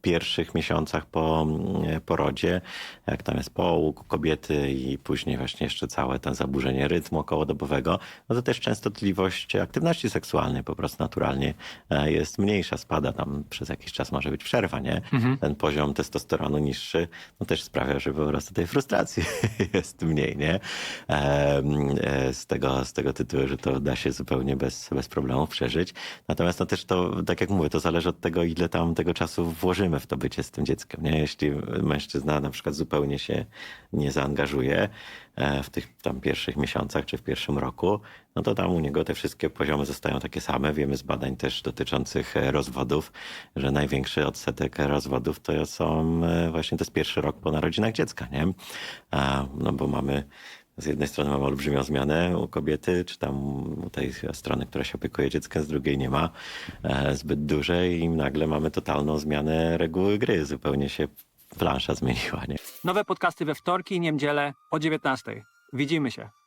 pierwszych miesiącach po mm, porodzie, jak tam jest połóg kobiety i później właśnie jeszcze całe to zaburzenie rytmu okołodobowego, no to też częstotliwość aktywności seksualnej po prostu naturalnie e, jest mniejsza, spada tam przez jakiś czas może być przerwa, nie? Ten poziom testosteronu niższy, no też sprawia, że po prostu tej frustracji jest mniej, nie? E, Z tego, z tego tytułu, że to da się zupełnie bez, bez problemów przeżyć. Natomiast no też to, tak jak mówię, to zależy od tego, ile tam tego czasu włożymy w to bycie z tym dzieckiem, nie? Jeśli mężczyzna na przykład zupełnie się nie zaangażuje e, w tych tam pierwszych miesiącach czy w pierwszym roku, no to tam u niego te wszystkie poziomy zostają takie same. Wiemy z badań też dotyczących e, rozwodów, że największy odsetek rozwodów to są e, właśnie to jest pierwszy rok po narodzinach dziecka, nie? No bo mamy z jednej strony mamy olbrzymią zmianę u kobiety, czy tam u tej strony, która się opiekuje dzieckiem, z drugiej nie ma e, zbyt dużej i nagle mamy totalną zmianę reguły gry. Zupełnie się plansza zmieniła, nie? Nowe podcasty we wtorki i niedzielę o 19. Widzimy się.